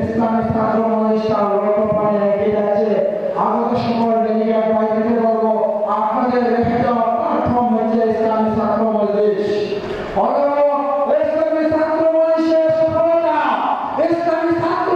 ইসলামের ছাত্র প্রতিষ্ঠান লক্ষ্যপানে এগিয়ে যাচ্ছে? আগত সময় ডেলিগেট ভাইদেরকে বলব আপনাদের রেখে যাওয়া প্ল্যাটফর্ম হচ্ছে ইসলামী ছাত্র মজলিস। ইসলামী ছাত্র মজলিসের সফলতা, ইসলামী ছাত্র